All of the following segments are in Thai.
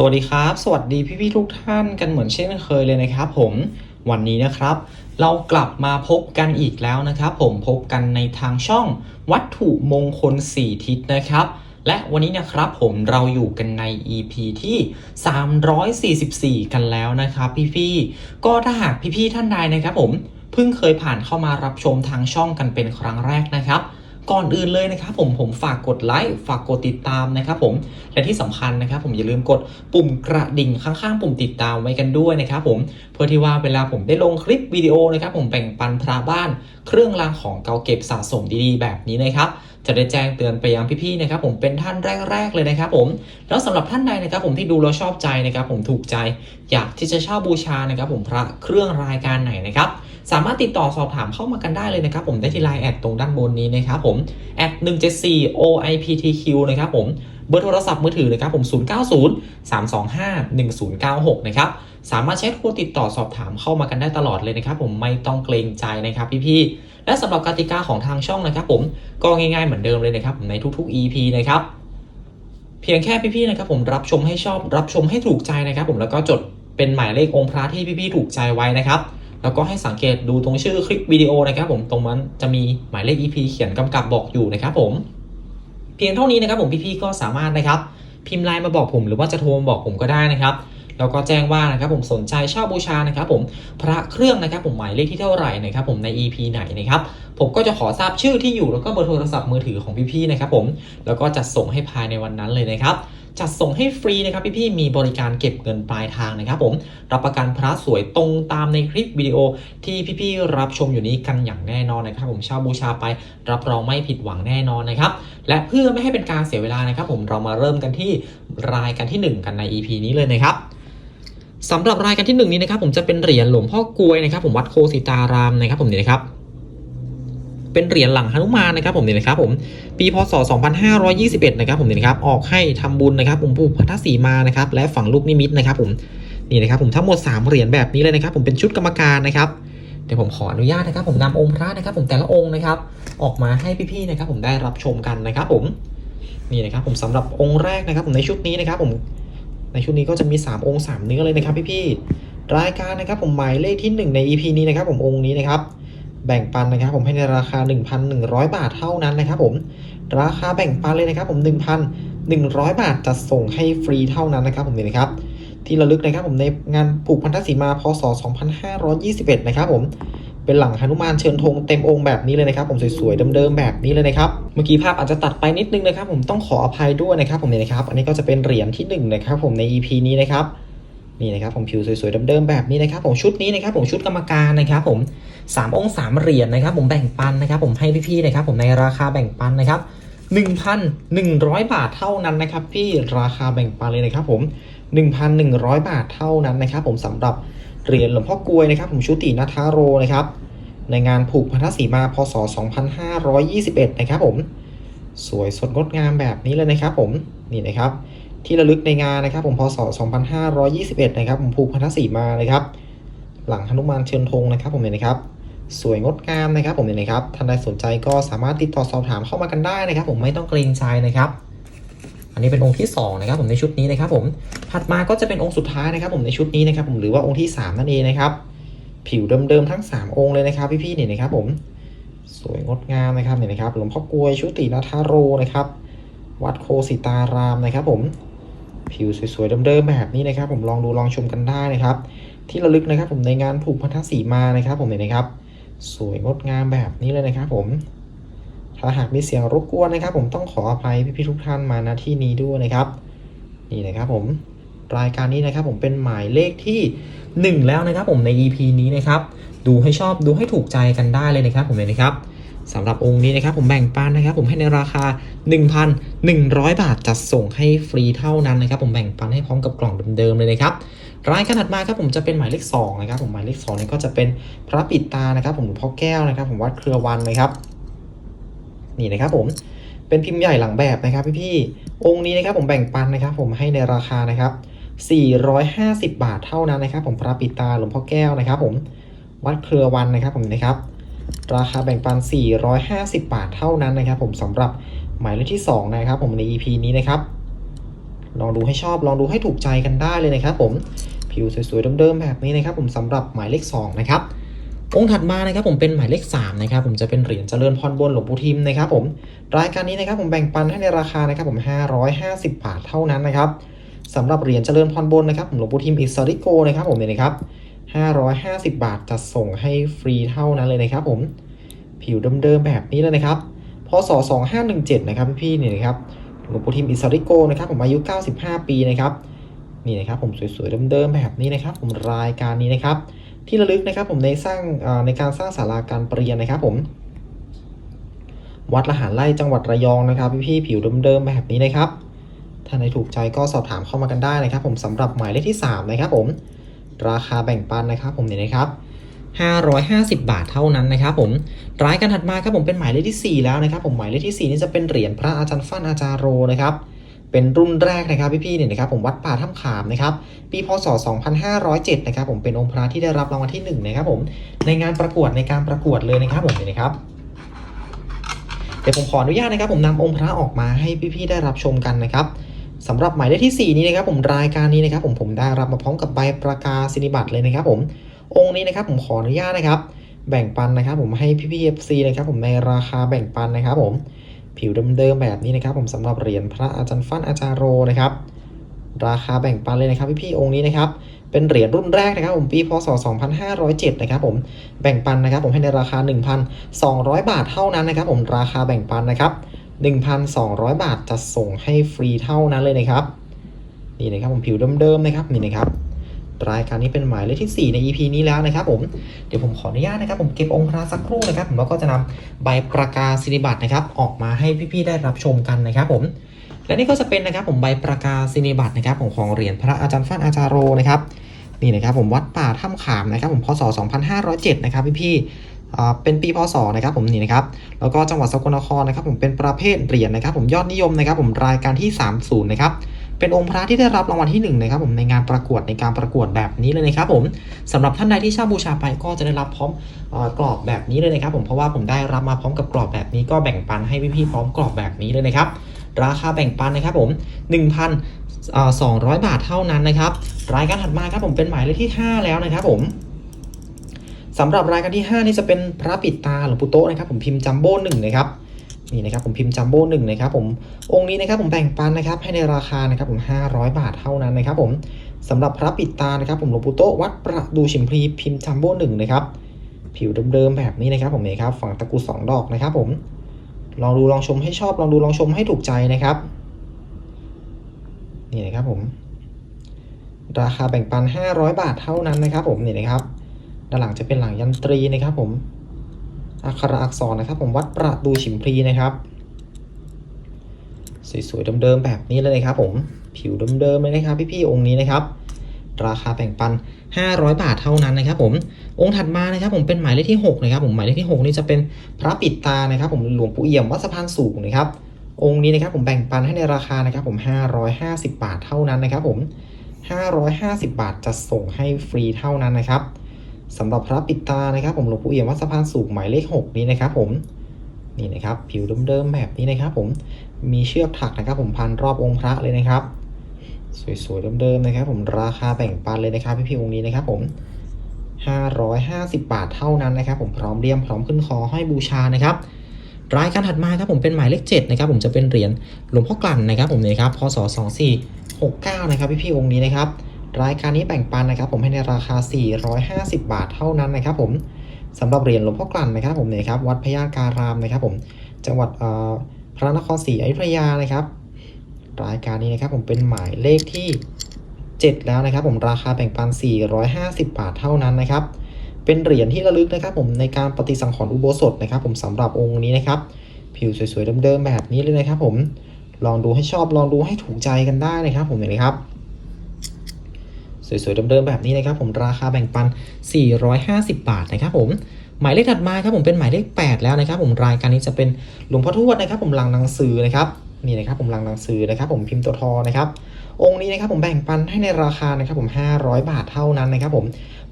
สวัสดีครับ สวัสดีพี่ๆทุกท่านกันเหมือนเช่นเคยเลยนะครับผมวันนี้นะครับ เรากลับมาพบกันอีกแล้วนะครับ ผมพบกันในทางช่องวัตถุมงคล 4 ทิศนะครับ และวันนี้นะครับผมเราอยู่กันใน EP ที่ 344 กันแล้วนะครับพี่ๆก็ถ้าหากพี่ๆท่านใดนะครับผมเพิ่งเคยผ่านเข้ามารับชมทางช่องกันเป็นครั้งแรกนะครับ ก่อนอื่นเลยนะครับผมผมฝากกดไลค์ฝากกดติดตามนะครับผมและที่สำคัญนะครับ ผมอย่าลืมกดปุ่มกระดิ่งข้างๆ ปุ่มติดตามไว้กันด้วยนะครับผมเพื่อที่ว่าเวลาผมได้ลงคลิปวิดีโอนะครับผมแบ่งปันพระบ้าน เครื่องรางของเก่าเก็บสะสมดีๆ แบบนี้นะครับ จะได้แจ้งเตือนไปยังพี่ๆนะครับผมเป็นท่านแรก ๆ เลยนะครับผมแล้วสำหรับท่านใดนะครับผมที่ดูแล้วชอบใจนะครับผมถูกใจ อยากที่จะเช่าบูชานะครับผมพระเครื่องรายการไหนนะครับสามารถติดต่อสอบถามเข้ามากันได้เลยนะครับผมได้ที่ไลน์แอดตรงด้านบนนี้นะครับผมแอด174 OIPTQ นะครับผมเบอร์โทรศัพท์มือถือนะครับผม 090 325 1096 นะครับ สามารถใช้โทรติดต่อสอบถามเข้ามากันได้ตลอดเลยนะครับผมไม่ต้องเกรงใจนะครับพี่ๆ และสำหรับกติกาของทางช่องนะครับ ผมก็ง่ายๆเหมือนเดิมเลยนะครับในทุกๆ EP นะครับเพียงแค่พี่ๆนะครับผมรับชมให้ชอบรับชมให้ถูกใจนะครับ ผมแล้วก็จดเป็นหมายเลของค์พระที่พี่ๆถูกใจไว้นะครับแล้วก็ให้สังเกตดูตรงชื่อคลิปวิดีโอนะครับ ผมตรงนั้นจะมีหมายเลข EP เขียนกำกับบอกอยู่นะครับ ผม เพียงเท่านี้นะครับ ผมพี่ๆก็สามารถนะครับ พิมพ์ไลน์มาบอกผมหรือว่าจะโทรมาบอกผมก็ได้นะครับ แล้วก็แจ้งว่านะครับผมสนใจเช่าบูชานะครับผมพระเครื่องนะครับผมหมายเลขที่เท่าไหร่นะครับผมใน EP ไหนนะครับผมก็จะขอทราบชื่อที่อยู่แล้วก็เบอร์โทรศัพท์มือถือของพี่ๆนะครับผมแล้วก็จัดส่งให้ภายในวันนั้นเลยนะครับจัดส่งให้ฟรีนะครับพี่ๆมีบริการเก็บเงินปลายทางนะครับผมรับประกันพระสวยตรงตามในคลิปวิดีโอที่พี่ๆรับชมอยู่นี้กันอย่างแน่นอนนะครับ ผมเช่าบูชาไปรับรองไม่ผิดหวังแน่นอนนะครับ และเพื่อไม่ให้เป็นการเสียเวลานะครับ ผมเรามาเริ่มกันที่รายการที่ 1 กันใน EP นี้เลยนะครับ สำหรับรายการที่1นี้นะครับผมจะเป็นเหรียญหลวงพ่อกลวยนะครับ ผมวัดโคสิตารามนะครับ ผมนี่นะครับ เป็นเหรียญหลังหนุมานนะครับ ผมนี่นะครับ ผมปีพศ 2521 นะครับ ผมนี่นะครับ ออกให้ทำบุญนะครับผมปู่พัทธสีมานะครับ และฝังลูกนิมิตนะครับ ผมนี่นะครับ ผมทั้งหมด 3 เหรียญแบบนี้เลยนะครับ ผมเป็นชุดกรรมการนะครับเดี๋ยวผมขออนุญาตนะครับ ผมนำองค์พระนะครับ ผมแต่ละองค์นะครับ ออกมาให้พี่ๆนะครับ ผมได้รับชมกันนะครับ ผมนี่นะครับ ผมสำหรับองค์แรกนะครับ ผมในชุดนี้นะครับ ผม ในชุดนี้ก็จะมี 3 องค์ 3 เนื้อเลยนะครับพี่ๆรายการนะครับผมหมายเลขที่ 1 ใน EP นี้นะครับผมองค์นี้นะครับแบ่งปันนะครับผมให้ในราคา 1,100 บาทเท่านั้นนะครับผมราคาแบ่งปันเลยนะครับผม1,100 บาทจัดส่งให้ฟรีเท่านั้นนะครับผมนี่นะครับที่ระลึกนะครับผมในงานผูกพันธสีมาพศ 2521 นะครับผม เป็นหลังหนุมานเชิญธงเต็มองค์แบบนี้เลยนะครับ ผมสวยๆเดิมๆแบบนี้เลยนะครับเมื่อกี้ภาพอาจจะตัดไปนิดนึงนะครับ ผมต้องขออภัยด้วยนะครับผมเนี่ยนะครับ อันนี้ก็จะเป็นเหรียญที่หนึ่งนะครับผมใน EP นี้นะครับนี่นะครับผมผิวสวยๆเดิมๆแบบนี้นะครับผมชุดนี้นะครับผมชุดกรรมการนะครับผม3องค์3เหรียญนะครับผมแบ่งปันนะครับผมให้พี่ๆนะครับผมในราคาแบ่งปันนะครับ1,100 บาทเท่านั้นนะครับพี่ราคาแบ่งปันเลยนะครับผม 1,100 บาทเท่านั้นนะครับผมสำหรับ เหรียญหลวงพ่อกลวยนะครับผมชุตินาทาโรนะครับ ในงานผูกพันธสีมาพศ 2521 นะครับผม สวยสดงดงามแบบนี้เลยนะครับผม นี่นะครับ ที่ระลึกในงานนะครับผมพศ 2521 นะครับผมผูกพันธสีมานะครับ หลังหนุมานเชิญธงนะครับผมเห็นนะครับ สวยงดงามนะครับผมเห็นนะครับท่านใดสนใจก็สามารถติดต่อสอบถามเข้ามากันได้นะครับ ผมไม่ต้องเกรงใจนะครับ อันนี้เป็นองค์ที่สองนะครับผมในชุดนี้นะครับผมถัดมาก็จะเป็นองค์สุดท้ายนะครับผมในชุดนี้นะครับผมหรือว่าองค์ที่สามนั่นเองนะครับ ผิวเดิมๆทั้ง 3 องค์เลยนะครับพี่ๆนี่นะครับผมสวยงดงามนะครับนี่นะครับหลวงพ่อกลวยชุตินาทาโรนะครับ วัดโคสิตารามนะครับ ผมผิวสวยๆเดิมๆแบบนี้นะครับ ผมลองดูลองชมกันได้นะครับ ที่ระลึกนะครับ ผมในงานผูกพันธสีมานะครับ ผมเนี่ยนะครับ สวยงดงามแบบนี้เลยนะครับ ผม ถ้าหากมีเสียงรบกวนนะครับ ผมต้องขออภัยพี่ๆทุกท่านมาณที่นี้ด้วยนะครับ นี่นะครับผมรายการนี้นะครับผมเป็นหมายเลขที่ 1 แล้วนะครับ ผมใน EP นี้นะครับ ดูให้ชอบดูให้ถูกใจกันได้เลยนะครับ ผมเลยนะครับสำหรับองค์นี้นะครับ ผมแบ่งปันนะครับ ผมให้ในราคา 1,100 บาทจัดส่งให้ฟรีเท่านั้นนะครับ ผมแบ่งปันให้พร้อมกับกล่องเดิมๆเลยนะครับรายการถัดมาครับผมจะเป็นหมายเลข2นะครับ ผมหมายเลข2นี่ก็จะเป็นพระปิดตานะครับ ผมหลวงพ่อแก้วนะครับ ผมวัดเครือวันนะครับ นี่นะครับผมเป็นพิมพ์ใหญ่หลังแบบนะครับพี่ๆองค์นี้นะครับผมแบ่งปันนะครับ ผมให้ในราคานะครับ 450 บาทเท่านั้นนะครับ ผมพระปิตาหลวงพ่อแก้วนะครับ ผมวัดเครือวันนะครับ ผมนะครับ ราคาแบ่งปัน 450 บาทเท่านั้นนะครับ ผมสำหรับหมายเลขที่ 2 นะครับ ผมใน EP นี้นะครับลองดูให้ชอบลองดูให้ถูกใจกันได้เลยนะครับ ผมผิวสวยๆเดิมๆแบบนี้นะครับ ผมสำหรับหมายเลข2นะครับ องค์ถัดมานะครับผมเป็นหมายเลข3นะครับผมจะเป็นเหรียญเจริญพรบนหลวงปู่ทิมนะครับผมรายการนี้นะครับผมแบ่งปันให้ในราคานะครับผม 550 บาทเท่านั้นนะครับสำหรับเหรียญเจริญพรบนนะครับผมหลวงปู่ทิมอิสริโกนะครับผมเนี่ยนะครับ550 บาทจะส่งให้ฟรีเท่านั้นเลยนะครับผมผิวเดิมๆแบบนี้เลยนะครับพศ2517นะครับพี่เนี่ยนะครับหลวงปู่ทิมอิสริโกนะครับผมอายุ 95 ปีนะครับนี่นะครับผมสวยๆเดิมๆแบบนี้นะครับผมรายการนี้นะครับ ที่ระลึกนะครับผมในสร้างในการสร้างศาลาการประเรียนนะครับผม วัดละหารไร่จังหวัดระยองนะครับพี่ๆผิวเดิมๆแบบนี้นะครับถ้าในถูกใจก็สอบถามเข้ามากันได้นะครับ ผมสำหรับหมายเลขที่ 3 นะครับผม ราคาแบ่งปันนะครับ ผมเนี่ยนะครับ 550 บาทเท่านั้นนะครับ ผมรายการถัดมาครับผมเป็นหมายเลขที่ 4 แล้วนะครับ ผมหมายเลขที่ 4 นี่จะเป็นเหรียญพระอาจารย์ฟั่นอาจารโรนะครับ เป็นรุ่นแรกนะครับพี่ๆเนี่ยนะครับผมวัดป่าถ้ำขามนะครับปีพศ 2507 นะครับผมเป็นองค์พระที่ได้รับรางวัลที่1นะครับผมในงานประกวดในการประกวดเลยนะครับผมเนี่ยนะครับเดี๋ยวผมขออนุญาตนะครับผมนำองค์พระออกมาให้พี่ๆได้รับชมกันนะครับสำหรับหมายเลขที่ 4 นี้นะครับผมรายการนี้นะครับผมผมได้รับมาพร้อมกับใบประกาศนียบัตรเลยนะครับผมองค์นี้นะครับผมขออนุญาตนะครับ แบ่งปันนะครับผมให้พี่พีเอฟซีนะครับผมในราคาแบ่งปันนะครับผม ผิวเดิมๆแบบนี้นะครับ ผมสำหรับเหรียญพระอาจารย์ฟั่นอาจารโรนะครับ ราคาแบ่งปันเลยนะครับพี่ๆองค์นี้นะครับเป็นเหรียญรุ่นแรกนะครับผมปีพศ 2507 นะครับผมแบ่งปันนะครับ ผมให้ในราคา 1,200 บาทเท่านั้นนะครับ ผมราคาแบ่งปันนะครับ 1,200 บาทจะส่งให้ฟรีเท่านั้นเลยนะครับนี่นะครับผมผิวเดิมๆนะครับนี่นะครับ รายการนี้เป็นหมายเลขที่ 4 ใน EP นี้แล้วนะครับผมเดี๋ยวผมขออนุญาตนะครับผมเก็บองค์พระสักครู่นะครับ ผมแล้วก็จะนำใบประกาศนียบัตรนะครับ ออกมาให้พี่ๆได้รับชมกันนะครับผมและนี่ก็จะเป็นนะครับผมใบประกาศนียบัตรนะครับของของเหรียญพระอาจารย์ฟั่นอาจารโรนะครับนี่นะครับผมวัดป่าถ้ำขามนะครับผมพศ 2507 นะครับพี่ๆเป็นปีพศนะครับผมนี่นะครับแล้วก็จังหวัดสกลนครนะครับผมเป็นประเภทเหรียญนะครับผมยอดนิยมนะครับผมรายการที่ 30 นะครับ เป็นองค์พระที่ได้รับรางวัลที่1นะครับผมในงานประกวดในการประกวดแบบนี้เลยนะครับผมสำหรับท่านใดที่เช่าบูชาไปก็จะได้รับพร้อมอกรอบแบบนี้เลยนะครับผมเพราะว่าผมได้รับมาพร้อมกับกรอบแบบนี้ก็แบ่งปันให้พี่ๆพร้อมกรอบแบบนี้เลยนะครับราคาแบ่งปันนะครับผม 1,200 บาทเท่านั้นนะครับ รายการถัดมาครับผมเป็นหมายเลขที่ 5 แล้วนะครับผมสำหรับรายการที่ 5 นี่จะเป็นพระปิดตาหลวงปู่โตนะครับผมพิมพ์จัมโบ้หนึ่งนะครับ นี่นะครับผมพิมพ์จัมโบ้หนึ่งนะครับผมองค์นี้นะครับผมแบ่งปันนะครับให้ในราคานะครับผม 500 บาทเท่านั้นนะครับผมสำหรับพระปิดตานะครับผมหลวงปู่โตวัดประดูชิมพลีพิมพ์จัมโบ้หนึ่งนะครับผิวเดิมๆแบบนี้นะครับผมนี่ครับฝั่งตะกรุดสองดอกนะครับผมลองดูลองชมให้ชอบลองดูลองชมให้ถูกใจนะครับนี่นะครับผมราคาแบ่งปัน 500 บาทเท่านั้นนะครับผมนี่นะครับด้านหลังจะเป็นหลังยันตรีนะครับผม อักขระอักษรนะครับ ผมวัดประดูฉิมพลีนะครับ สวยๆเดิมๆแบบนี้เลยนะครับ ผมผิวเดิมๆเลยนะครับ พี่ๆองค์นี้นะครับ ราคาแบ่งปัน 500 บาทเท่านั้นนะครับ ผมองค์ถัดมานะครับ ผมเป็นหมายเลขที่6นะครับ ผมหมายเลขที่ 6 นี่จะเป็นพระปิดตานะครับ ผมหลวงปู่เอี่ยมวัดสะพานสูงนะครับองค์นี้นะครับผมแบ่งปันให้ในราคานะครับผม 550 บาทเท่านั้นนะครับผม 550 บาทจะส่งให้ฟรีเท่านั้นนะครับ สำหรับพระปิดตานะครับ ผมหลวงปู่เอี่ยมวัดสะพานสูงหมายเลข 6 นี้นะครับ ผมนี่นะครับ ผิวเดิมๆแบบนี้นะครับ ผมมีเชือกถักนะครับ ผมพันรอบองค์พระเลยนะครับ สวยๆเดิมๆนะครับ ผมราคาแบ่งปันเลยนะครับพี่ๆองค์นี้นะครับ ผม550 บาทเท่านั้นนะครับ ผมพร้อมเรียมพร้อมขึ้นคอให้บูชานะครับรายการถัดมาครับผมเป็นหมายเลข7นะครับผมจะเป็นเหรียญหลวงพ่อกลั่นนะครับ ผมนี่ครับพศ2469นะครับพี่พี่ๆองค์นี้นะครับ รายการนี้แบ่งปันนะครับผมให้ในราคา 450 บาทเท่านั้นนะครับผมสำหรับเหรียญหลวงพ่อกลั่นนะครับผมเนี่ยครับวัดพญาการามนะครับผมจังหวัดพระนครศรีอยุธยานะครับ รายการนี้นะครับผมเป็นหมายเลขที่ 7 แล้วนะครับ ผมราคาแบ่งปัน 450 บาทเท่านั้นนะครับ เป็นเหรียญที่ระลึกนะครับ ผมในการปฏิสังขรณ์อุโบสถนะครับ ผมสำหรับองค์นี้นะครับ ผิวสวยๆเดิมๆแบบนี้เลยนะครับ ผมลองดูให้ชอบลองดูให้ถูกใจกันได้นะครับ ผมเห็นไหมครับ สวยๆเดิมๆแบบนี้นะครับผมราคาแบ่งปัน 450 บาทนะครับผมหมายเลขถัดมาครับผมเป็นหมายเลข 8 แล้วนะครับ ผมรายการนี้จะเป็นหลวงพ่อทวดนะครับผมลังหนังสือนะครับนี่นะครับผมลังหนังสือนะครับ ผมพิมพ์ตัวทอนะครับองค์นี้นะครับผมแบ่งปันให้ในราคานะครับผม 500 บาทเท่านั้นนะครับ ผม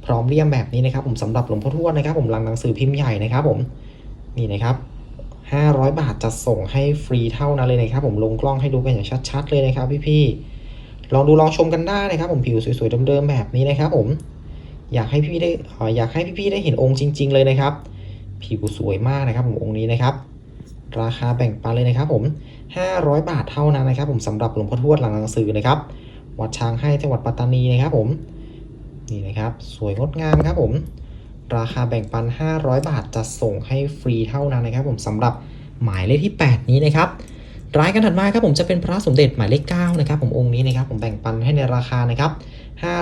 พร้อมเลี่ยมแบบนี้นะครับ ผมสำหรับหลวงพ่อทวดนะครับ ผมลังหนังสือพิมพ์ใหญ่นะครับ ผมนี่นะครับ500 บาทจะส่งให้ฟรีเท่านั้นเลยนะครับ ผมลงกล้องให้ดูกันอย่างชัด ๆ เลยนะครับพี่ ลองดูลองชมกันได้นะครับ ผมผิวสวยๆเดิมๆแบบนี้นะครับ ผม อยากให้พี่ได้อยากให้พี่ๆได้เห็นองค์จริง ๆ เลยนะครับ ผิวสวยมากนะครับ ผมองค์นี้นะครับ ราคาแบ่งปันเลยนะครับ ผม 500 บาทเท่านั้นนะครับ ผมสำหรับหลวงพ่อทวดหลังหนังสือนะครับ วัดช้างให้จังหวัดปัตตานีนะครับ ผมนี่นะครับ สวยงดงามครับ ผม ราคาแบ่งปัน 500 บาทจะส่งให้ฟรีเท่านั้นนะครับ ผมสำหรับหมายเลขที่ 8 นี้นะครับ รายการถัดมาครับผมจะเป็นพระสมเด็จหมายเลข9นะครับผมองค์นี้นะครับผมแบ่งปันให้ในราคานะครับ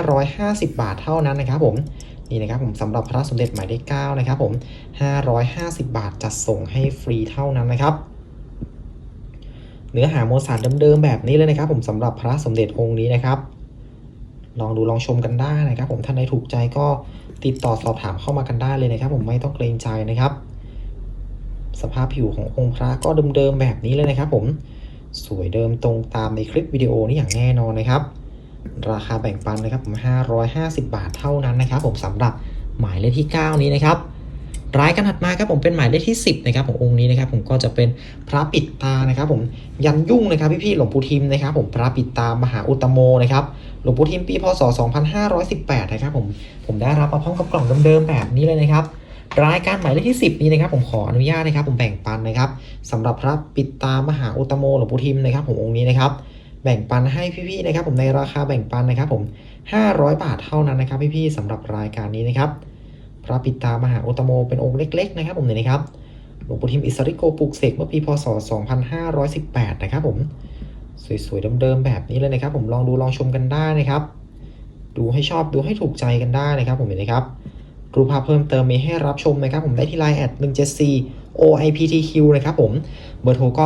550 บาทเท่านั้นนะครับผมนี่นะครับผมสำหรับพระสมเด็จหมายเลข9นะครับผม550 บาทจะส่งให้ฟรีเท่านั้นนะครับ เนื้อหาโมวลสารเดิมๆแบบนี้เลยนะครับ ผมสำหรับพระสมเด็จองค์นี้นะครับ ลองดูลองชมกันได้นะครับ ผมท่านใดถูกใจก็ติดต่อสอบถามเข้ามากันได้เลยนะครับ ผมไม่ต้องเกรงใจนะครับ สภาพผิวขององค์พระก็เดิมๆแบบนี้เลยนะครับ ผมสวยเดิมตรงตามในคลิปวิดีโอนี้อย่างแน่นอนนะครับ ราคาแบ่งปันนะครับผม550 บาทเท่านั้นนะครับ ผมสำหรับหมายเลขที่ 9 นี้นะครับรายการถัดมาครับผมเป็นหมายเลขที่ 10นะครับขององค์นี้นะครับ ผมก็จะเป็นพระปิดตานะครับ ผมยันยุ่งนะครับพี่ๆหลวงปู่ทิมนะครับ ผมพระปิดตามหาอุตตโมนะครับหลวงปู่ทิมปีพศ 2518 นะครับ ผมผมได้รับมาพร้อมกับกล่องเดิมๆแบบนี้เลยนะครับ รายการหมายเลขที่ 10 นี้นะครับผมขออนุญาตนะครับ ผมแบ่งปันนะครับสำหรับพระปิตามหาอุตโมหลวงปู่ทิมนะครับ ผมองค์นี้นะครับ แบ่งปันให้พี่ๆนะครับ ผมในราคาแบ่งปันนะครับ ผม 500 บาทเท่านั้นนะครับ พี่ๆสำหรับรายการนี้นะครับ พระปิตามหาอุตตโมเป็นองค์เล็ก ๆ นะครับ ผมเนี่ยนะครับหลวงปู่ทิมอิสริโกปลูกเสกเมื่อปีพศ 2518 นะครับ ผมสวยๆเดิมๆแบบนี้เลยนะครับ ผมลองดูลองชมกันได้นะครับ ดูให้ชอบดูให้ถูกใจกันได้นะครับ ผมเห็นไหมครับ รูปภาพเพิ่มเติมมีให้รับชมนะครับผมได้ที่ไลน์แอด174 OIPTQ นะครับผมเบอร์โทรก็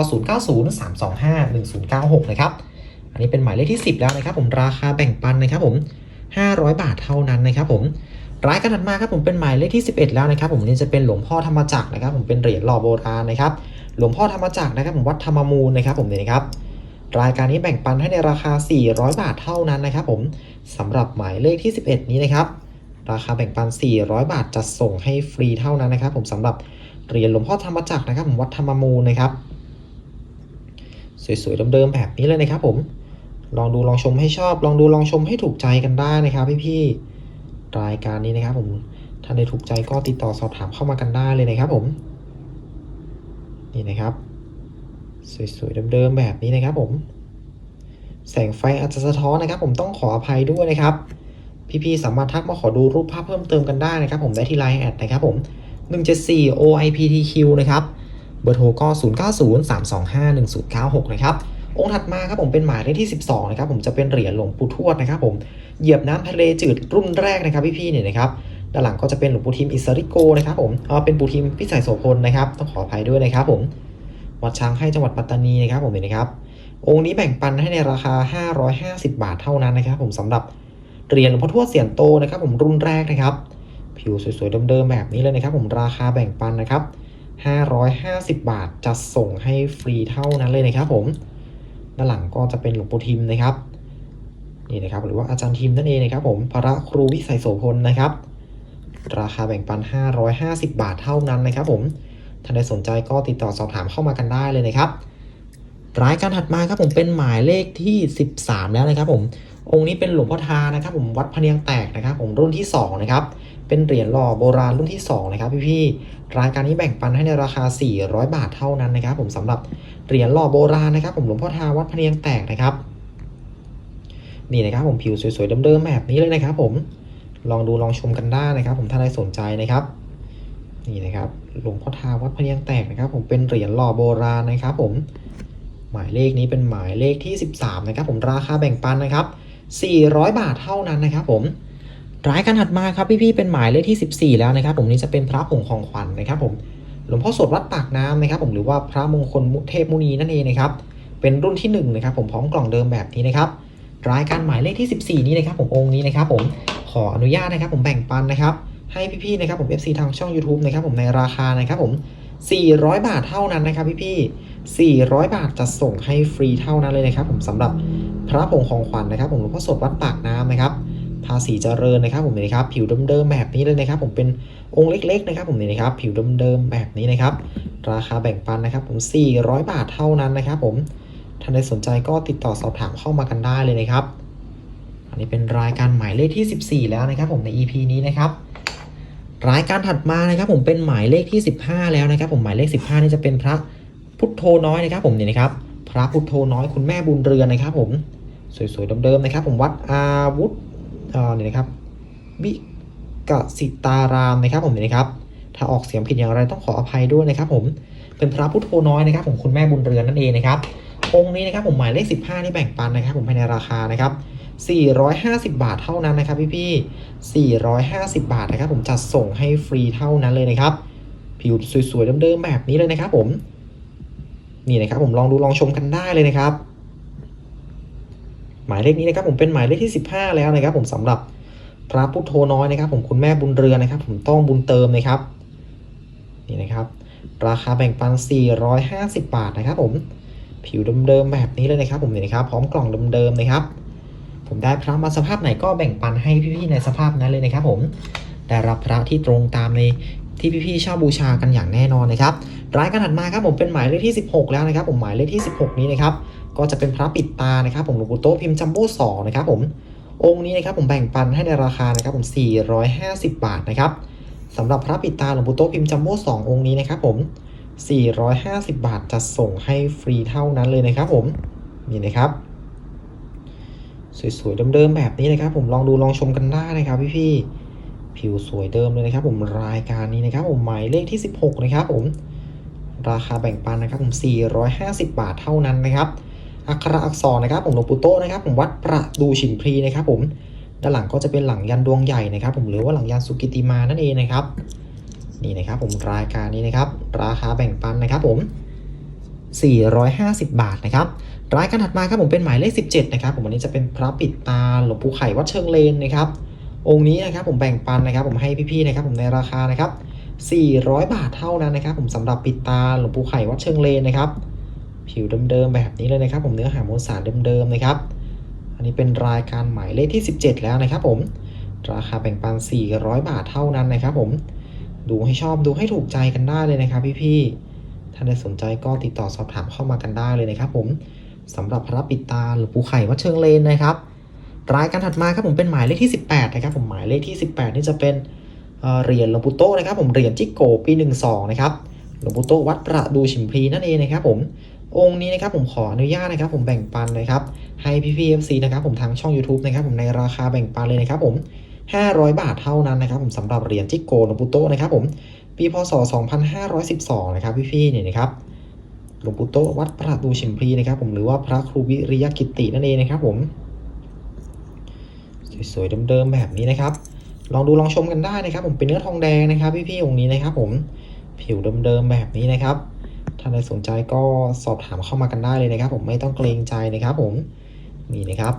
0903251096 นะครับ อันนี้เป็นหมายเลขที่ 10 แล้วนะครับผมราคาแบ่งปันนะครับผม 500 บาทเท่านั้นนะครับผมรายการถัดมาครับผมเป็นหมายเลขที่ 11 แล้วนะครับผมนี่จะเป็นหลวงพ่อธรรมจักรนะครับผมเป็นเหรียญหล่อโบราณนะครับหลวงพ่อธรรมจักรนะครับผมวัดธรรมมูลนะครับผมเนี่ยนะครับรายการนี้แบ่งปันให้ในราคา 400 บาทเท่านั้นนะครับผมสำหรับหมายเลขที่ 11 นี้นะครับ ราคาแบ่งปัน 400 บาทจะส่งให้ฟรีเท่านั้นนะครับ ผมสำหรับเหรียญหลวงพ่อธรรมจักรนะครับ ผมวัดธรรมมูลนะครับ สวยๆเดิมๆแบบนี้เลยนะครับผมลองดูลองชมให้ชอบ ลองดูลองชมให้ถูกใจกันได้นะครับ พี่ๆรายการนี้นะครับ ผมท่านใดถูกใจก็ติดต่อสอบถามเข้ามากันได้เลยนะครับ ผมนี่นะครับ สวยๆเดิมๆแบบนี้นะครับ ผม แสงไฟอาจจะสะท้อนนะครับ ผมต้องขออภัยด้วยนะครับ พี่ๆสามารถทักมาขอดูรูปภาพเพิ่มเติมกันได้นะครับผมได้ที่ไลน์แอดนะครับผม 174 OIPTQ นะครับ เบอร์โทรก็ 0903251096 นะครับ องค์ถัดมาครับผมเป็นหมายเลขที่ 12 นะครับผมจะเป็นเหรียญหลวงปู่ทวดนะครับผมเหยียบน้ำทะเลจืดรุ่นแรกนะครับพี่ๆเนี่ยนะครับด้านหลังก็จะเป็นหลวงปู่ทิมอิสริโกนะครับผมเออเป็นปู่ทิมพิสัยโสพลนะครับต้องขออภัยด้วยนะครับผมวัดช้างให้จังหวัดปัตตานีนะครับผมเห็นนะครับ องค์นี้แบ่งปันให้ในราคา 550 บาทเท่านั้นนะครับผมสำหรับ เหรียญหลวงพ่อทวดเสียนโตนะครับผมรุ่นแรกนะครับ ผิวสวยๆเดิมๆแบบนี้เลยนะครับ ผมราคาแบ่งปันนะครับ 550 บาทจะส่งให้ฟรีเท่านั้นเลยนะครับ ผมด้านหลังก็จะเป็นหลวงปู่ทิมนะครับนี่นะครับหรือว่าอาจารย์ทิมนั่นเองนะครับ ผมพระครูวิสัยโสพลนะครับ ราคาแบ่งปัน 550 บาทเท่านั้นนะครับ ผมท่านใดสนใจก็ติดต่อสอบถามเข้ามากันได้เลยนะครับรายการถัดมาครับผมเป็นหมายเลขที่ 13 แล้วนะครับผม องค์นี้เป็นหลวงพ่อทานะครับ ผมวัดพะเนียงแตกนะครับ ผมรุ่นที่2นะครับเป็นเหรียญหล่อโบราณรุ่นที่2นะครับพี่ๆรายการนี้แบ่งปันให้ในราคา 400 บาทเท่านั้นนะครับ ผมสำหรับเหรียญหล่อโบราณนะครับ ผมหลวงพ่อทาวัดพะเนียงแตกนะครับนี่นะครับผมผิวสวยๆเดิมๆแบบนี้เลยนะครับ ผมลองดูลองชมกันได้นะครับ ผมถ้าใครสนใจนะครับ นี่นะครับหลวงพ่อทาวัดพะเนียงแตกนะครับ ผมเป็นเหรียญหล่อโบราณนะครับ ผมหมายเลขนี้เป็นหมายเลขที่ 13 นะครับ ผมราคาแบ่งปันนะครับ 400 บาทเท่านั้นนะครับผมรายการถัดมาครับพี่ๆเป็นหมายเลขที่ 14 แล้วนะครับ ผมนี่จะเป็นพระผงของขวัญนะครับ ผมหลวงพ่อสดวัดปากน้ำนะครับ ผมหรือว่าพระมงคลมุเทพมุนีนั่นเองนะครับเป็นรุ่นที่1นะครับผมพร้อมกล่องเดิมแบบนี้นะครับรายการหมายเลขที่ 14 นี้นะครับ ผมองค์นี้นะครับ ผมขออนุญาตนะครับ ผมแบ่งปันนะครับ ให้พี่ๆนะครับผม FC ทางช่อง YouTube นะครับ ผมในราคานะครับ ผม 400 บาทเท่านั้นนะครับ พี่ๆ400 บาทจะส่งให้ฟรีเท่านั้นเลยนะครับ ผมสำหรับ พระผงของขวัญนะครับผมหลวงพ่อสดวัดปากน้ำนะครับภาษีเจริญนะครับผมนี่นะครับผิวเดิมๆแบบนี้เลยนะครับ ผมเป็นองค์เล็ก ๆ นะครับ ผมนี่นะครับผิวเดิมๆแบบนี้นะครับ ราคาแบ่งปันนะครับ ผม 400 บาทเท่านั้นนะครับ ผมท่านใดสนใจก็ติดต่อสอบถามเข้ามากันได้เลยนะครับ อันี้เป็นรายการหมายเลขที่ 14 แล้วนะครับ ผมใน EP นี้นะครับรายการถัดมานะครับ ผมเป็นหมายเลขที่ 15 แล้วนะครับ ผมหมายเลข 15 นี่จะเป็นพระพุทโธน้อยนะครับ ผมเนี่ยนะครับ พระพุทโธน้อยคุณแม่บุญเรือนนะครับ ผม สวยๆเดิมๆนะครับ ผมวัดอาวุธเนี่ยนะครับวิกสิตารามนะครับผมเนี่ยนะครับ ถ้าออกเสียงผิดอย่างไรต้องขออภัยด้วยนะครับ ผมเป็นพระพุทโธน้อยนะครับ ผมคุณแม่บุญเรือนนั่นเองนะครับองค์นี้นะครับผมหมายเลข 15นี่แบ่งปันนะครับ ผมภายในราคานะครับ450 บาทเท่านั้นนะครับพี่ๆ450 บาทนะครับ ผมจัดส่งให้ฟรีเท่านั้นเลยนะครับ ผิวสวยๆเดิมๆแบบนี้เลยนะครับ ผม นี่นะครับ ผมลองดูลองชมกันได้เลยนะครับ หมายเลขนี้นะครับผมเป็นหมายเลขที่ 15 แล้วนะครับ ผมสำหรับพระพุทโธน้อยนะครับ ผมคุณแม่บุญเรือนนะครับ ผมต้องบุญเติมนะครับนี่นะครับ ราคาแบ่งปัน 450 บาทนะครับ ผมผิวเดิมๆแบบนี้เลยนะครับผมนี่นะครับ พร้อมกล่องเดิมๆนะครับ ผมได้พระมาสภาพไหนก็แบ่งปันให้พี่ๆในสภาพนั้นเลยนะครับ ผมได้รับพระที่ตรงตามในที่พี่ๆชอบบูชากันอย่างแน่นอนนะครับรายการถัดมาครับผมเป็นหมายเลขที่ 16 แล้วนะครับ ผมหมายเลขที่ 16 นี้นะครับ ก็จะเป็นพระปิดตานะครับผมหลวงปู่โต๊ะพิมพ์จัมโบ้สองนะครับผมองค์นี้นะครับผมแบ่งปันให้ในราคานะครับผม 450 บาทนะครับสำหรับพระปิดตาหลวงปู่โต๊ะพิมพ์จัมโบ้สององค์นี้นะครับผม 450 บาทจะส่งให้ฟรีเท่านั้นเลยนะครับผมนี่นะครับสวยๆเดิมๆแบบนี้นะครับ ผมลองดูลองชมกันได้นะครับพี่ๆผิวสวยเดิมเลยนะครับ ผมรายการนี้นะครับ ผมหมายเลขที่ 16 นะครับ ผม ราคาแบ่งปันนะครับผม 450 บาทเท่านั้นนะครับ อักขระอักษรนะครับผมหลวงปู่โตนะครับผมวัดประดูฉิมพลีนะครับผมด้านหลังก็จะเป็นหลังยันดวงใหญ่นะครับ ผมหรือว่าหลังยันสุกิติมานั่นเองนะครับนี่นะครับผมรายการนี้นะครับ ราคาแบ่งปันนะครับผม 450 บาทนะครับรายการถัดมาครับผมเป็นหมายเลข 17 นะครับ ผมวันนี้จะเป็นพระปิดตาหลวงปู่ไข่วัดเชิงเลนนะครับ องค์นี้นะครับผมแบ่งปันนะครับ ผมให้พี่ๆนะครับ ผมในราคานะครับ 400 บาทเท่านั้นนะครับ ผมสำหรับปิดตาหลวงปู่ไข่วัดเชิงเลนนะครับ ผิวเดิมๆแบบนี้เลยนะครับ ผมเนื้อหามวลสารเดิมๆนะครับ อันนี้เป็นรายการหมายเลขที่ 17 แล้วนะครับ ผม ราคาแบ่งปัน 400 บาทเท่านั้นนะครับ ผม ดูให้ชอบดูให้ถูกใจกันได้เลยนะครับ พี่ๆ ถ้าใครสนใจก็ติดต่อสอบถามเข้ามากันได้เลยนะครับ ผมสำหรับพระปิตาหรือปูไข่วัดเชิงเลนนะครับ รายการถัดมาครับผมเป็นหมายเลขที่ 18 นะครับ ผมหมายเลขที่ 18 นี่จะเป็นเเหรียญหลวงปู่โตนะครับ ผมเหรียญจิกโกปี 12 นะครับหลวงปู่โตวัดประดูฉิมพลีนั่นเองนะครับผม องค์นี้นะครับผมขออนุญาตนะครับ ผมแบ่งปันนะครับให้พี่พีเอฟซีนะครับผมทางช่อง YouTube นะครับผมในราคาแบ่งปันเลยนะครับผม500 บาทเท่านั้นนะครับผมสำหรับเหรียญจิโกหลวงปู่โตะนะครับผมปีพศ 2512 นะครับพี่ๆเนี่ยนะครับหลวงปู่โตวัดประดูฉิมพลีนะครับผมหรือว่าพระครูวิริยกิตินั่นเองนะครับผมสวยๆเดิมๆแบบนี้นะครับ ลองดูลองชมกันได้นะครับ ผมเป็นเนื้อทองแดงนะครับ พี่ๆองค์นี้นะครับ ผมผิวเดิมๆแบบนี้นะครับ ถ้าใครสนใจก็สอบถามเข้ามากันได้เลยนะครับ ผมไม่ต้องเกรงใจนะครับ ผมนี่นะครับ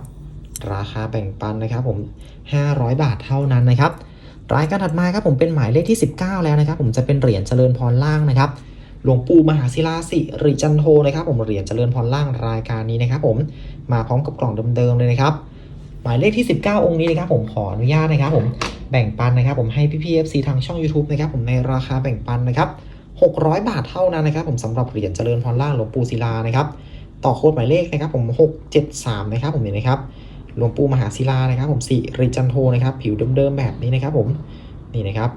ราคาแบ่งปันนะครับ ผม 500 บาทเท่านั้นนะครับ รายการถัดมาครับผมเป็นหมายเลขที่ 19 แล้วนะครับ ผมจะเป็นเหรียญเจริญพรล่างนะครับ หลวงปู่มหาศิลาสิริจันโทนะครับ ผมเหรียญเจริญพรล่างรายการนี้นะครับ ผมมาพร้อมกับกล่องเดิมๆเลยนะครับ หมายเลขที่ 19 องค์นี้นะครับ ผมขออนุญาตนะครับ ผมแบ่งปันนะครับ ผมให้พี่ๆ FC ทางช่อง YouTube นะครับ ผมในราคาแบ่งปันนะครับ 600 บาทเท่านั้นนะครับ ผมสำหรับเหรียญเจริญพรล่างหลวงปู่ศิลานะครับ ต่อโค้ดหมายเลขนะครับ ผม 673 นะครับ ผมเนี่ยนะครับหลวงปู่มหาศิลานะครับ ผมสิริจันโทนะครับ ผิวเดิมๆแบบนี้นะครับ ผมนี่นะครับ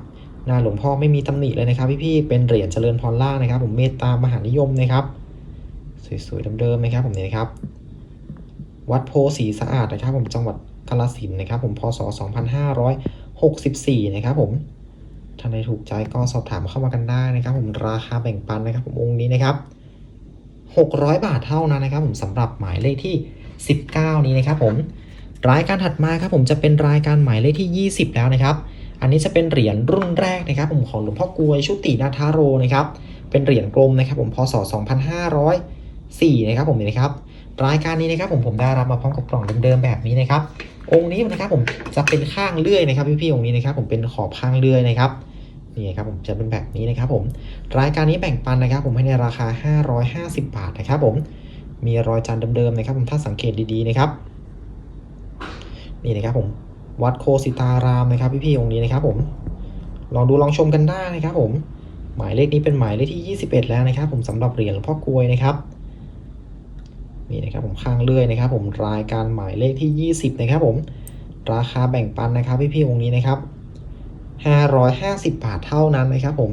หน้าหลวงพ่อไม่มีตำหนิเลยนะครับ พี่ๆเป็นเหรียญเจริญพรล่างนะครับ ผมเมตตามหานิยมนะครับสวยๆเดิมๆนะครับ ผมนี่นะครับ วัดโพสีสะอาดนะครับ ผมจังหวัดกาฬสินนะครับ ผมพศ2564 นะครับ ผม ท่านใดถูกใจก็สอบถามเข้ามากันได้นะครับ ผมราคาแบ่งปันนะครับ ผมองค์นี้นะครับ 600 บาทเท่านั้นนะครับ ผมสำหรับหมายเลขที่ 19 นี้นะครับ ผมรายการถัดมาครับ ผมจะเป็นรายการหมายเลขที่ 20 แล้วนะครับ อันนี้จะเป็นเหรียญรุ่นแรกนะครับ ผมของหลวงพ่อกวยชุตินาทาโรนะครับ เป็นเหรียญกลมนะครับ ผมพศ 2504 นะครับ ผมนี่นะครับรายการนี้นะครับ ผมผมได้รับมาพร้อมกับกล่องเดิมๆแบบนี้นะครับองค์นี้นะครับผมจะเป็นข้างเลื่อยนะครับพี่ๆองค์นี้นะครับ ผมเป็นขอบข้างเลื่อยนะครับ นี่ครับผมจะเป็นแบบนี้นะครับผมรายการนี้แบ่งปันนะครับ ผมให้ในราคา 550 บาทนะครับผมมีรอยจานเดิมๆนะครับผมถ้าสังเกตดีๆนะครับ นี่นะครับผมวัดโคสิตารามนะครับพี่ๆองค์นี้นะครับผมลองดูลองชมกันได้นะครับผมหมายเลขนี้เป็นหมายเลขที่ 21 แล้วนะครับ ผมสำหรับเหรียญหลวงพ่อกลวยนะครับนี่นะครับผมข้างเลื่อยนะครับ ผมรายการหมายเลขที่ 20 นะครับ ผมราคาแบ่งปันนะครับพี่ๆองค์นี้นะครับ 550 บาทเท่านั้นนะครับผม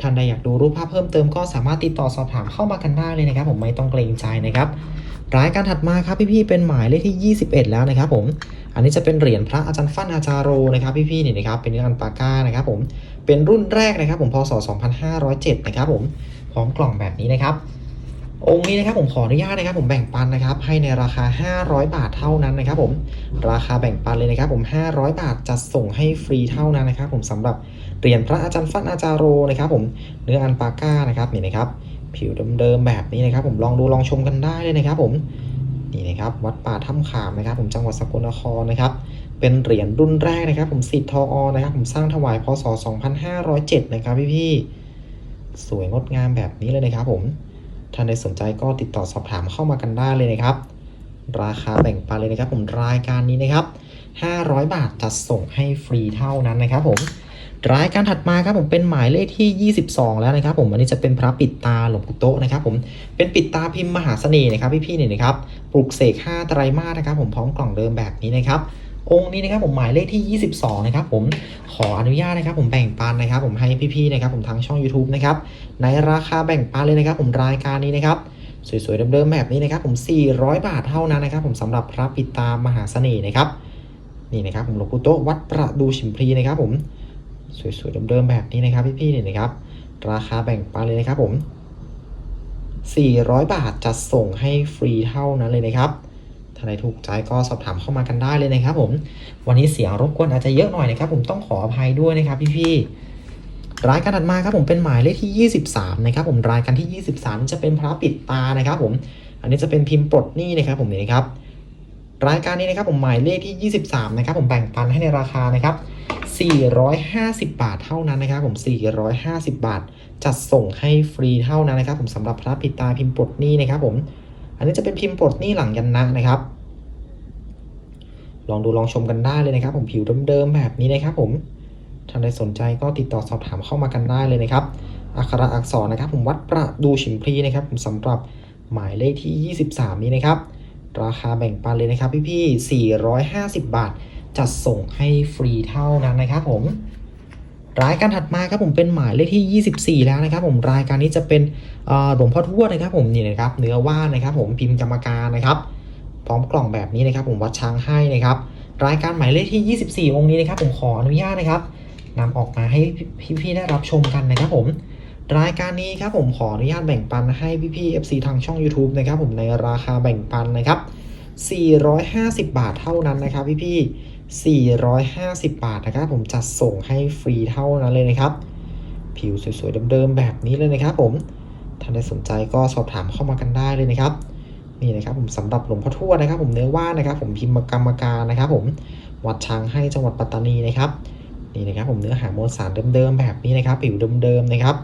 ท่านใดอยากดูรูปภาพเพิ่มเติมก็สามารถติดต่อสอบถามเข้ามากันได้เลยนะครับ ผมไม่ต้องเกรงใจนะครับรายการถัดมาครับพี่ๆเป็นหมายเลขที่ 21 แล้วนะครับผมอันนี้จะเป็นเหรียญพระอาจารย์ฟั่นอาจารโรนะครับพี่ๆนี่นะครับเป็นเนื้ออันปาก้านะครับผมเป็นรุ่นแรกนะครับผมพศ 2507 นะครับผมพร้อมกล่องแบบนี้นะครับ องค์นี้นะครับผมขออนุญาตนะครับผมแบ่งปันนะครับให้ในราคา 500 บาทเท่านั้นนะครับผมราคาแบ่งปันเลยนะครับผม 500 บาทจะส่งให้ฟรีเท่านั้นนะครับผมสำหรับเหรียญพระอาจารย์ฟันอาจารโรนะครับผมเนื้ออันปาก้านะครับนี่นะครับผิวเดิมๆแบบนี้นะครับผมลองดูลองชมกันได้เลยนะครับผมนี่นะครับวัดป่าถ้ำขามนะครับ ผมจังหวัดสกลนครนะครับเป็นเหรียญรุ่นแรกนะครับ ผมสิทธทออนะครับ ผมสร้างถวายพศ 2507 นะครับพี่ๆสวยงดงามแบบนี้เลยนะครับผม ท่านใดสนใจก็ติดต่อสอบถามเข้ามากันได้เลยนะครับ ราคาแบ่งปันเลยนะครับ ผมรายการนี้นะครับ 500 บาทจะส่งให้ฟรีเท่านั้นนะครับ ผมรายการถัดมาครับผมเป็นหมายเลขที่ 22 แล้วนะครับ ผมอันนี้จะเป็นพระปิดตาหลวงปู่โตะนะครับ ผมเป็นปิดตาพิมพ์มหาเสน่ห์นะครับพี่ๆเนี่ยนะครับปลุกเสก5ไตรมาสนะครับ ผมพร้อมกล่องเดิมแบบนี้นะครับ องค์นี้นะครับผมหมายเลขที่ 22 นะครับผมขออนุญาตนะครับ ผมแบ่งปันนะครับ ผมให้พี่ๆนะครับ ผมทางช่อง YouTube นะครับในราคาแบ่งปันเลยนะครับ ผมรายการนี้นะครับสวยๆเดิมๆแบบนี้นะครับ ผม 400 บาทเท่านั้นนะครับ ผมสำหรับพระปิตามหาเสน่ห์นะครับนี่นะครับผมหลวงปู่โตวัดประดูฉิมพลีนะครับผมสวยๆเดิมๆแบบนี้นะครับ พี่ๆเนี่ยนะครับ ราคาแบ่งปันเลยนะครับผม 400 บาทจะส่งให้ฟรีเท่านั้นเลยนะครับ ถ้าใครถูกใจก็สอบถามเข้ามากันได้เลยนะครับ ผม วันนี้เสียงรบกวนอาจจะเยอะหน่อยนะครับ ผมต้องขออภัยด้วยนะครับพี่ๆรายการถัดมาครับผมเป็นหมายเลขที่ 23 นะครับ ผมรายการที่ 23 จะเป็นพระปิดตานะครับ ผม อันนี้จะเป็นพิมพ์ปลดหนี้นะครับผมนี่ครับรายการนี้นะครับผมหมายเลขที่ 23 นะครับ ผมแบ่งปันให้ในราคานะครับ450 บาทเท่านั้นนะครับ ผม 450 บาท จัดส่งให้ฟรีเท่านั้นนะครับ ผมสำหรับพระปิดตาพิมพ์ปลดหนี้นะครับ ผม อันนี้จะเป็นพิมพ์ปลดหนี้หลังยันนะนะครับ ลองดูลองชมกันได้เลยนะครับ ผมผิวเดิมๆแบบนี้นะครับ ผมท่านใดสนใจก็ติดต่อสอบถามเข้ามากันได้เลยนะครับ อักขระอักษรนะครับ ผมวัดประดูฉิมพลีนะครับ ผมสำหรับหมายเลขที่ 23 นี้นะครับ ราคาแบ่งปันเลยนะครับ พี่ๆ450 บาท จัดส่งให้ฟรีเท่านั้นนะครับผม รายการถัดมาครับผมเป็นหมายเลขที่ 24 แล้วนะครับ ผมรายการนี้จะเป็นหลวงพ่อทวดนะครับ ผมนี่นะครับเนื้อว่านนะครับ ผมพิมพ์กรรมการนะครับพร้อมกล่องแบบนี้นะครับ ผมวัดช้างให้นะครับ รายการหมายเลขที่ 24 องค์นี้นะครับ ผมขออนุญาตนะครับนำออกมาให้พี่ๆได้รับชมกันนะครับ ผม รายการนี้ครับผมขออนุญาตแบ่งปันให้พี่ๆ FC ทางช่อง YouTube นะครับ ผมในราคาแบ่งปันนะครับ 450 บาทเท่านั้นนะครับพี่ๆ 450 บาทนะครับผมจัดส่งให้ฟรีเท่านั้นเลยนะครับ ผิวสวยๆเดิมๆแบบนี้เลยนะครับผมท่านใดสนใจก็สอบถามเข้ามากันได้เลยนะครับนี่นะครับผมสำหรับหลวงพ่อทวดนะครับ ผมเนื้อว่านนะครับผมพิมพ์กรรมการนะครับ ผมวัดช้างให้จังหวัดปัตตานีนะครับนี่นะครับผมเนื้อหามวลสารเดิมๆแบบนี้นะครับ ผิวเดิมๆนะครับ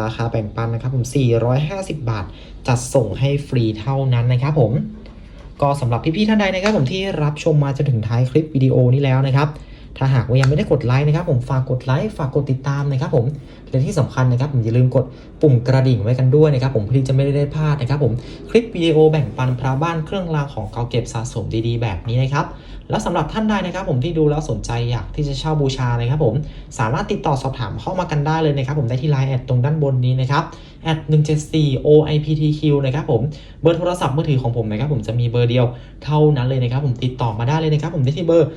ราคาแบ่งปันนะครับผม 450 บาท จัดส่งให้ฟรีเท่านั้นนะครับผม ก็สำหรับพี่ๆท่านใดนะครับผมที่รับชมมาจนถึงท้ายคลิปวิดีโอนี้แล้วนะครับ ถ้าหากว่ายังไม่ได้กดไลค์นะครับผมฝากกดไลค์ฝากกดติดตามนะครับผมและที่สำคัญนะครับผมอย่าลืมกดปุ่มกระดิ่งไว้กันด้วยนะครับผมเพื่อที่จะไม่ได้พลาดนะครับผมคลิปวิดีโอแบ่งปันพระบ้านเครื่องรางของเก่าเก็บสะสมดีๆ แบบนี้นะครับแล้วสำหรับท่านใดนะครับผมที่ดูแล้วสนใจอยากที่จะเช่าบูชานะครับผมสามารถติดต่อสอบถามเข้ามากันได้เลยนะครับผมได้ที่ไลน์แอดตรงด้านบนนี้นะครับ แอด174 OIPTQ นะครับผมเบอร์โทรศัพท์มือถือของผมนะครับผมจะมีเบอร์เดียวเท่านั้นเลยนะครับผมติดต่อมาได้เลยนะครับผมได้ที่เบอร์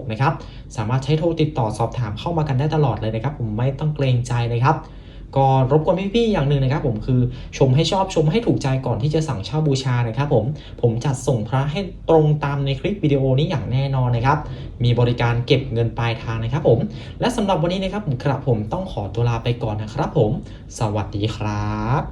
0903251096 นะครับสามารถใช้โทรติดต่อสอบถามเข้ามากันได้ตลอดเลยนะครับผมไม่ต้องเกรงใจนะครับ ก็รบกวนพี่ๆอย่างหนึ่งนะครับ ผมคือชมให้ชอบชมให้ถูกใจก่อนที่จะสั่งเช่าบูชานะครับผมผมจัดส่งพระให้ตรงตามในคลิปวิดีโอนี้อย่างแน่นอนนะครับ มีบริการเก็บเงินปลายทางนะครับ ผม และสำหรับวันนี้นะครับผมครับผมต้องขอตัวลาไปก่อนนะครับ ผม สวัสดีครับ